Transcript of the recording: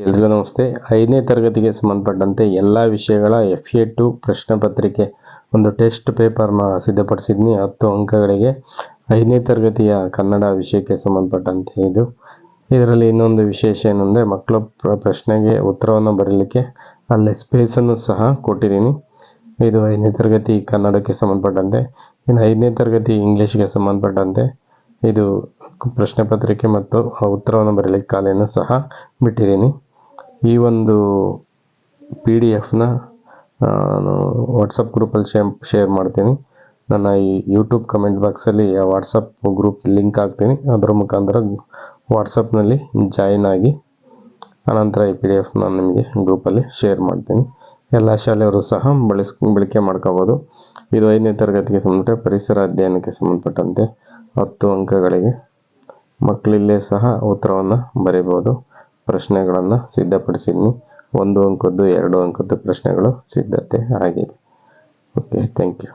ಎಲ್ರಿಗೂ ನಮಸ್ತೆ. ಐದನೇ ತರಗತಿಗೆ ಸಂಬಂಧಪಟ್ಟಂತೆ ಎಲ್ಲ ವಿಷಯಗಳ ಎಫ್ ಎ ಟು ಪ್ರಶ್ನೆ ಪತ್ರಿಕೆ ಒಂದು ಟೆಸ್ಟ್ ಪೇಪರ್ನ ಸಿದ್ಧಪಡಿಸಿದ್ನಿ. ಹತ್ತು ಅಂಕಗಳಿಗೆ ಐದನೇ ತರಗತಿಯ ಕನ್ನಡ ವಿಷಯಕ್ಕೆ ಸಂಬಂಧಪಟ್ಟಂತೆ ಇದು. ಇದರಲ್ಲಿ ಇನ್ನೊಂದು ವಿಶೇಷ ಏನಂದರೆ ಮಕ್ಕಳ ಪ್ರ- ಪ್ರಶ್ನೆಗೆ ಉತ್ತರವನ್ನು ಬರೀಲಿಕ್ಕೆ ಅಲ್ಲಿ ಸ್ಪೇಸನ್ನು ಸಹ ಕೊಟ್ಟಿದ್ದೀನಿ. ಇದು ಐದನೇ ತರಗತಿ ಕನ್ನಡಕ್ಕೆ ಸಂಬಂಧಪಟ್ಟಂತೆ, ಇನ್ನು ಐದನೇ ತರಗತಿ ಇಂಗ್ಲೀಷ್ಗೆ ಸಂಬಂಧಪಟ್ಟಂತೆ ಇದು ಪ್ರಶ್ನೆ ಪತ್ರಿಕೆ ಮತ್ತು ಉತ್ತರವನ್ನು ಬರೀಲಿಕ್ಕೆ ಖಾಲಿಯನ್ನು ಸಹ ಬಿಟ್ಟಿದ್ದೀನಿ. ಈ ಒಂದು ಪಿ ಡಿ ಎಫ್ನ ನಾನು ವಾಟ್ಸಪ್ ಗ್ರೂಪಲ್ಲಿ ಶೇ ಶೇರ್ ಮಾಡ್ತೀನಿ. ನನ್ನ ಈ ಯೂಟ್ಯೂಬ್ ಕಮೆಂಟ್ ಬಾಕ್ಸಲ್ಲಿ ಆ ವಾಟ್ಸಪ್ ಗ್ರೂಪ್ ಲಿಂಕ್ ಹಾಕ್ತೀನಿ. ಅದರ ಮುಖಾಂತರ ವಾಟ್ಸಪ್ನಲ್ಲಿ ಜಾಯಿನ್ ಆಗಿ, ಅನಂತರ ಈ ಪಿ ಡಿ ಎಫ್ ನಾನು ನಿಮಗೆ ಗ್ರೂಪಲ್ಲಿ ಶೇರ್ ಮಾಡ್ತೀನಿ. ಎಲ್ಲ ಶಾಲೆಯವರು ಸಹ ಬಳಸ್, ಬಳಕೆ ಮಾಡ್ಕೋಬೋದು. ಇದು ಐದನೇ ತರಗತಿಗೆ ಸಂಬಂಧಪಟ್ಟ ಪರಿಸರ ಅಧ್ಯಯನಕ್ಕೆ ಸಂಬಂಧಪಟ್ಟಂತೆ ಹತ್ತು ಅಂಕಗಳಿಗೆ ಮಕ್ಕಳಿಲ್ಲೇ ಸಹ ಉತ್ತರವನ್ನು ಬರೀಬೋದು. ಪ್ರಶ್ನೆಗಳನ್ನು ಸಿದ್ಧಪಡಿಸಿದ್ದೀನಿ ಒಂದು ಅಂಕದ್ದು ಎರಡು ಅಂಕದ್ದು ಪ್ರಶ್ನೆಗಳು ಸಿದ್ಧತೆ ಆಗಿದೆ. Okay thank you